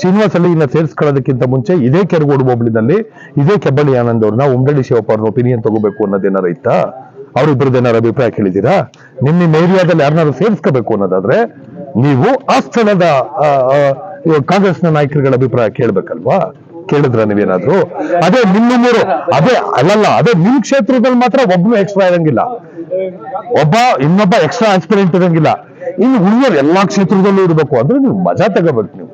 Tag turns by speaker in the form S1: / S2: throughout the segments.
S1: ಶ್ರೀನಿವಾಸ್ ಅಲ್ಲಿನ ಸೇರಿಸ್ಕೊಳ್ಳೋದಕ್ಕಿಂತ ಮುಂಚೆ ಇದೇ ಕೆರಗೋಡು ಹೋಬಳಿನಲ್ಲಿ ಇದೇ ಕೆಬ್ಬಳ್ಳಿ ಆನಂದ್ ಅವ್ರನ್ನ ಉಮ್ರಳ್ಳಿ ಶಿವಪ್ಪ ಒಪಿನಿಯನ್ ತಗೋಬೇಕು ಅನ್ನೋದೇನಾರ ಇತ್ತಾ? ಅವ್ರಿಬ್ರದ್ದೇನಾರ ಅಭಿಪ್ರಾಯ ಕೇಳಿದ್ದೀರಾ? ನಿಮ್ಮ ನಿಮ್ಮ ಏರಿಯಾದಲ್ಲಿ ಯಾರನ್ನಾರು ಸೇರಿಸ್ಕೋಬೇಕು ಅನ್ನೋದಾದ್ರೆ ನೀವು ಆ ಸ್ಥಳದ ಕಾಂಗ್ರೆಸ್ನ ನಾಯಕರುಗಳ ಅಭಿಪ್ರಾಯ ಕೇಳ್ಬೇಕಲ್ವಾ? ಕೇಳಿದ್ರ ನೀವೇನಾದ್ರು? ಅದೇ ನಿಮ್ಮ ಮೂರು ಅದೇ ಅಲ್ಲಲ್ಲ, ಅದೇ ನಿಮ್ ಕ್ಷೇತ್ರದಲ್ಲಿ ಮಾತ್ರ ಒಬ್ಬನು ಎಕ್ಸ್ಟ್ರಾ ಇರಂಗಿಲ್ಲ. ಒಬ್ಬ ಇನ್ನೊಬ್ಬ ಎಕ್ಸ್ಟ್ರಾ ಆಸ್ಪಿರೆಂಟ್ ಇರಂಗಿಲ್ಲ. ಇನ್ನು ಉಳಿಯೋರು ಎಲ್ಲಾ ಕ್ಷೇತ್ರದಲ್ಲೂ ಇರಬೇಕು ಅಂದ್ರೆ ನೀವು ಮಜಾ ತಗೋಬೇಕು ನೀವು.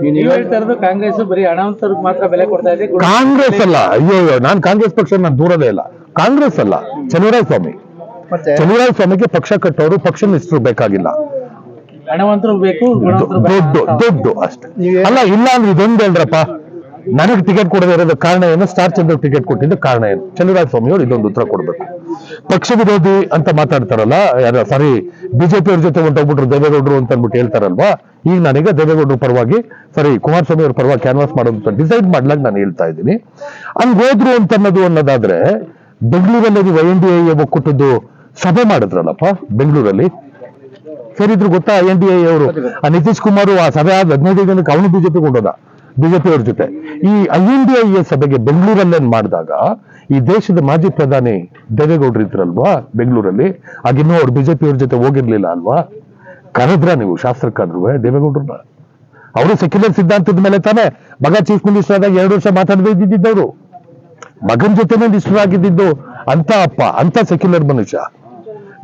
S2: ಹೇಳ್ತಾ ಕಾಂಗ್ರೆಸ್ ಬರೀ ಹಣವಂತರಿಗೆ ಮಾತ್ರ ಬೆಲೆ ಕೊಡ್ತಾ ಇದೆ
S1: ಕಾಂಗ್ರೆಸ್ ಅಲ್ಲ. ಅಯ್ಯೋ ಅಯ್ಯೋ ನಾನ್ ಕಾಂಗ್ರೆಸ್ ಪಕ್ಷ ನಾನು ದೂರದೇ ಇಲ್ಲ. ಕಾಂಗ್ರೆಸ್ ಅಲ್ಲ. ಚಲುವರಾಯ ಸ್ವಾಮಿ.
S3: ಮತ್ತೆ?
S1: ಚಲುವರಾಯ ಸ್ವಾಮಿಗೆ ಪಕ್ಷ ಕಟ್ಟೋರು ಪಕ್ಷ ನಿಷ್ಠರು ಬೇಕಾಗಿಲ್ಲ.
S2: ಹಣವಂತರು ಬೇಕು
S1: ದುಡ್ಡು ದುಡ್ಡು ಅಷ್ಟೇ. ಅಲ್ಲ ಇಲ್ಲ ಅಂದ್ರೆ ಇದೊಂದು ಹೇಳ್ರಪ್ಪ. ನನಗೆ ಟಿಕೆಟ್ ಕೊಡದೇ ಇರೋದು ಕಾರಣ ಏನು? ಸ್ಟಾರ್ ಚಂದ್ರ ಟಿಕೆಟ್ ಕೊಟ್ಟಿದ್ದು ಕಾರಣ ಏನು? ಚಂದ್ರರಾಜ ಸ್ವಾಮಿ ಅವರು ಇದೊಂದು ಉತ್ತರ ಕೊಡ್ಬೇಕು. ಪಕ್ಷ ವಿರೋಧಿ ಅಂತ ಮಾತಾಡ್ತಾರಲ್ಲ ಸಾರಿ ಬಿಜೆಪಿ ಅವ್ರ ಜೊತೆ ಹೊಂಟೋಗ್ಬಿಟ್ರು ದೇವೇಗೌಡರು ಅಂತ ಅಂದ್ಬಿಟ್ಟು ಹೇಳ್ತಾರಲ್ವಾ? ಈಗ ನನಗೆ ದೇವೇಗೌಡರು ಪರವಾಗಿ ಸಾರಿ ಕುಮಾರಸ್ವಾಮಿ ಅವ್ರ ಪರವಾಗಿ ಕ್ಯಾನ್ವಾಸ್ ಮಾಡೋದು ಡಿಸೈಡ್ ಮಾಡ್ಲಾಗ ನಾನು ಹೇಳ್ತಾ ಇದ್ದೀನಿ. ಅಲ್ಲಿ ಹೋದ್ರು ಅಂತ ಅನ್ನೋದು ಅನ್ನೋದಾದ್ರೆ, ಬೆಂಗಳೂರಲ್ಲಿ ಐ ಎನ್ ಡಿ ಐ ಒಕ್ಕೂಟದ್ದು ಸಭೆ ಮಾಡಿದ್ರಲ್ಲಪ್ಪ, ಬೆಂಗಳೂರಲ್ಲಿ? ಸೇರಿದ್ರು ಗೊತ್ತಾ ಎನ್ ಡಿ ಎ ಅವರು ಆ ನಿತೀಶ್ ಕುಮಾರ್ ಆ ಸಭೆ ಆದ ಹದಿನೈದು ದಿನಕ್ಕೆ ಅವನು ಬಿಜೆಪಿ ಕೊಂಡೋದ ಬಿಜೆಪಿ ಅವ್ರ ಜೊತೆ. ಈ ಐ ಎನ್ ಡಿ ಐ ಸಭೆಗೆ ಬೆಂಗಳೂರಲ್ಲೇನ್ ಮಾಡಿದಾಗ ಈ ದೇಶದ ಮಾಜಿ ಪ್ರಧಾನಿ ದೇವೇಗೌಡರು ಇದ್ರಲ್ವಾ ಬೆಂಗಳೂರಲ್ಲಿ? ಆಗಿನ್ನೂ ಅವ್ರು ಬಿಜೆಪಿ ಅವ್ರ ಜೊತೆ ಹೋಗಿರ್ಲಿಲ್ಲ ಅಲ್ವಾ? ಕರೆದ್ರ ನೀವು ಶಾಸ್ತ್ರಕ್ಕಾದ್ರೂ ದೇವೇಗೌಡರನ್ನ? ಅವರು ಸೆಕ್ಯುಲರ್ ಸಿದ್ಧಾಂತದ ಮೇಲೆ ತಾನೇ ಮಗ ಚೀಫ್ ಮಿನಿಸ್ಟರ್ ಆದಾಗ ಎರಡು ವರ್ಷ ಮಾತಾಡಬೇಕಿದ್ದವರು ಮಗನ್ ಜೊತೆನೇ ಮಿನಿಸ್ಟರ್ ಆಗಿದ್ದು ಅಂತ ಅಪ್ಪ ಅಂತ ಸೆಕ್ಯುಲರ್ ಮನುಷ್ಯ.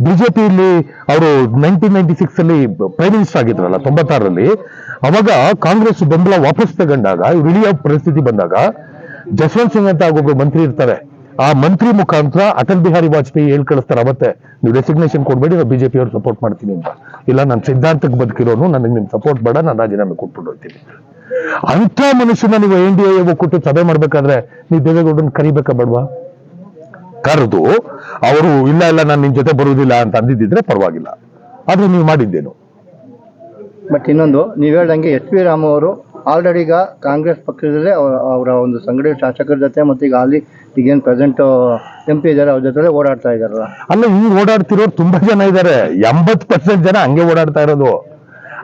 S1: ಬಿಜೆಪಿಯಲ್ಲಿ ಅವರು ನೈನ್ಟೀನ್ ನೈನ್ಟಿ ಸಿಕ್ಸ್ ಅಲ್ಲಿ ಪ್ರೈಮ್ ಮಿನಿಸ್ಟರ್ ಆಗಿದ್ರಲ್ಲ, ತೊಂಬತ್ತಾರರಲ್ಲಿ, ಅವಾಗ ಕಾಂಗ್ರೆಸ್ ಬೆಂಬಲ ವಾಪಸ್ ತಗೊಂಡಾಗ, ಇಳಿಯೋ ಪರಿಸ್ಥಿತಿ ಬಂದಾಗ ಜಸ್ವಂತ್ ಸಿಂಗ್ ಅಂತ ಒಬ್ಬರು ಮಂತ್ರಿ ಇರ್ತಾರೆ. ಆ ಮಂತ್ರಿ ಮುಖಾಂತರ ಅಟಲ್ ಬಿಹಾರಿ ವಾಜಪೇಯಿ ಹೇಳ್ ಕಳಿಸ್ತಾರೆ, ಅವತ್ತೆ, ನೀವು ರೆಸಿಗ್ನೇಷನ್ ಕೊಡ್ಬೇಡಿ ನಾವು ಬಿಜೆಪಿ ಅವ್ರು ಸಪೋರ್ಟ್ ಮಾಡ್ತೀನಿ ಅಂತ. ಇಲ್ಲ, ನಾನು ಸಿದ್ಧಾಂತಕ್ಕೆ ಬದುಕಿರೋನು, ನನಗೆ ನಿಮ್ ಸಪೋರ್ಟ್ ಬೇಡ, ನಾನು ರಾಜೀನಾಮೆ ಕೊಟ್ಬಿಟ್ಟು ಹೋಗ್ತೀನಿ ಅಂತ ಮನುಷ್ಯನ ನೀವು ಎನ್ ಡಿ ಎ ಕೊಟ್ಟು ಸಭೆ ಮಾಡ್ಬೇಕಾದ್ರೆ, ನೀವು ದೇವೇಗೌಡನ್ ಕರಿಬೇಕಾ ಬೇಡವಾ? ಕರೆದು ಅವರು ಇಲ್ಲ ಇಲ್ಲ ನಾನು ನಿಮ್ ಜೊತೆ ಬರುವುದಿಲ್ಲ ಅಂತ ಅಂದಿದ್ದಿದ್ರೆ ಪರವಾಗಿಲ್ಲ. ಆದ್ರೆ ನೀವು ಮಾಡಿದ್ದೇನು?
S3: ಬಟ್ ಇನ್ನೊಂದು ನೀವು ಹೇಳ್ದಂಗೆ ಎಚ್ ಪಿ ರಾಮ ಅವರು ಆಲ್ರೆಡಿ ಈಗ ಕಾಂಗ್ರೆಸ್ ಪಕ್ಷದಲ್ಲೇ ಅವರ ಒಂದು ಸಂಘಟನೆ ಶಾಸಕರ ಜೊತೆ ಮತ್ತೆ ಈಗ ಅಲ್ಲಿ ಈಗೇನು ಪ್ರೆಸೆಂಟ್ ಎಂ ಪಿ ಇದ್ದಾರೆ ಅವ್ರ ಜೊತೆ ಓಡಾಡ್ತಾ ಇದಾರಲ್ಲ
S1: ಅಲ್ಲ ಈಗ ಓಡಾಡ್ತಿರೋರು ತುಂಬಾ ಜನ ಇದ್ದಾರೆ. ಎಂಬತ್ ಪರ್ಸೆಂಟ್ ಜನ ಹಂಗೆ ಓಡಾಡ್ತಾ ಇರೋದು.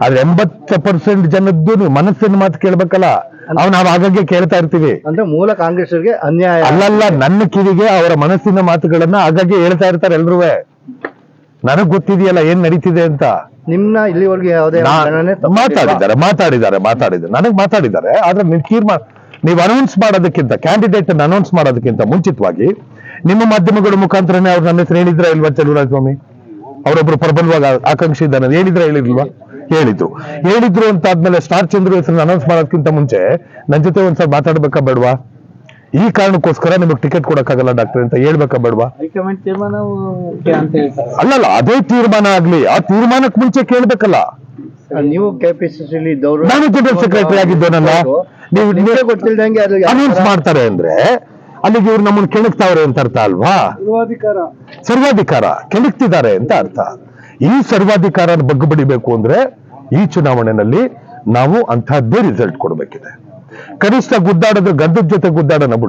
S1: ಆದ್ರೆ ಎಂಬತ್ತು ಪರ್ಸೆಂಟ್ ಜನದ್ದು ನೀವು ಮನಸ್ಸಿನ ಮಾತು ಕೇಳ್ಬೇಕಲ್ಲ. ಅವ್ ನಾವ್ ಆಗಾಗ್ಗೆ ಕೇಳ್ತಾ ಇರ್ತೀವಿ.
S3: ಅಂದ್ರೆ ಮೂಲ ಕಾಂಗ್ರೆಸ್ಗೆ ಅನ್ಯಾಯ.
S1: ಅಲ್ಲಲ್ಲ ನನ್ನ ಕಿವಿಗೆ ಅವರ ಮನಸ್ಸಿನ ಮಾತುಗಳನ್ನ ಆಗಾಗ್ಗೆ ಹೇಳ್ತಾ ಇರ್ತಾರೆ ಎಲ್ರೂ. ನನಗ್ ಗೊತ್ತಿದೆಯಲ್ಲ ಏನ್ ನಡೀತಿದೆ ಅಂತ.
S3: ನಿಮ್ನ ಇಲ್ಲಿವರೆಗೆ ಯಾವುದೇ.
S1: ಮಾತಾಡಿದ್ದಾರೆ ಮಾತಾಡಿದ್ದಾರೆ ಮಾತಾಡಿದ್ದಾರೆ. ನನಗ್ ಮಾತಾಡಿದ್ದಾರೆ ಆದ್ರೆ ನೀವು ತೀರ್ಮಾನ ನೀವು ಅನೌನ್ಸ್ ಮಾಡೋದಕ್ಕಿಂತ ಕ್ಯಾಂಡಿಡೇಟ್ ಅನೌನ್ಸ್ ಮಾಡೋದಕ್ಕಿಂತ ಮುಂಚಿತವಾಗಿ ನಿಮ್ಮ ಮಾಧ್ಯಮಗಳ ಮುಖಾಂತರನೇ ಅವ್ರು ನನ್ನ ಹೆಸರು ಹೇಳಿದ್ರ ಇಲ್ವಾ ಚಲುವರಾಜ ಸ್ವಾಮಿ? ಅವರೊಬ್ರು ಪ್ರಬಲವಾಗಿ ಆಕಾಂಕ್ಷಿ ಇದ್ದಾನೆ ಹೇಳಿದ್ರ ಹೇಳಿಲ್ವಾ? ಹೇಳಿದ್ರು ಹೇಳಿದ್ರು ಅಂತ ಆದ್ಮೇಲೆ ಸ್ಟಾರ್ ಚಂದ್ರ ಹೆಸರನ್ನ ಅನೌನ್ಸ್ ಮಾಡೋದಕ್ಕಿಂತ ಮುಂಚೆ ನನ್ ಜೊತೆ ಒಂದ್ಸಲ ಮಾತಾಡ್ಬೇಕಾ ಬೇಡವಾ? ಈ ಕಾರಣಕ್ಕೋಸ್ಕರ ನಿಮಗೆ ಟಿಕೆಟ್ ಕೊಡಕ್ಕಾಗಲ್ಲ ಡಾಕ್ಟರ್ ಅಂತ ಹೇಳ್ಬೇಕಾ ಬೇಡವಾ? ಅಲ್ಲಲ್ಲ ಅದೇ ತೀರ್ಮಾನ ಆಗ್ಲಿ. ಆ ತೀರ್ಮಾನಕ್ಕೆ ಮುಂಚೆ ಕೇಳ್ಬೇಕಲ್ಲ.
S3: ನೀವು
S1: ನಾನು ಜನರಲ್ ಸೆಕ್ರೆಟರಿ ಆಗಿದ್ದೇನಲ್ಲ ನೀವು
S3: ಗೊತ್ತಿಲ್ದಂಗೆ
S1: ಅನೌನ್ಸ್ ಮಾಡ್ತಾರೆ ಅಂದ್ರೆ ಅಲ್ಲಿಗೆ ಇವ್ರು ನಮ್ಮನ್ನ ಕೆಣಕ್ತಾವ್ರೆ ಅಂತ ಅರ್ಥ ಅಲ್ವಾ? ಸರ್ವಾಧಿಕಾರ. ಕೆಣಕ್ತಿದ್ದಾರೆ ಅಂತ ಅರ್ಥ. ಈ ಸರ್ವಾಧಿಕಾರ ಬಗ್ಗೆ ಬಡಿಬೇಕು ಅಂದ್ರೆ ಈ ಚುನಾವಣೆಯಲ್ಲಿ ನಾವು ಅಂತಹದ್ದೇ ರಿಸಲ್ಟ್ ಕೊಡಬೇಕಿದೆ. ಕನಿಷ್ಠ ಗುದ್ದಾಡೋದು ಗದ್ದದ ಜೊತೆ ಗುದ್ದಾಡೋಣ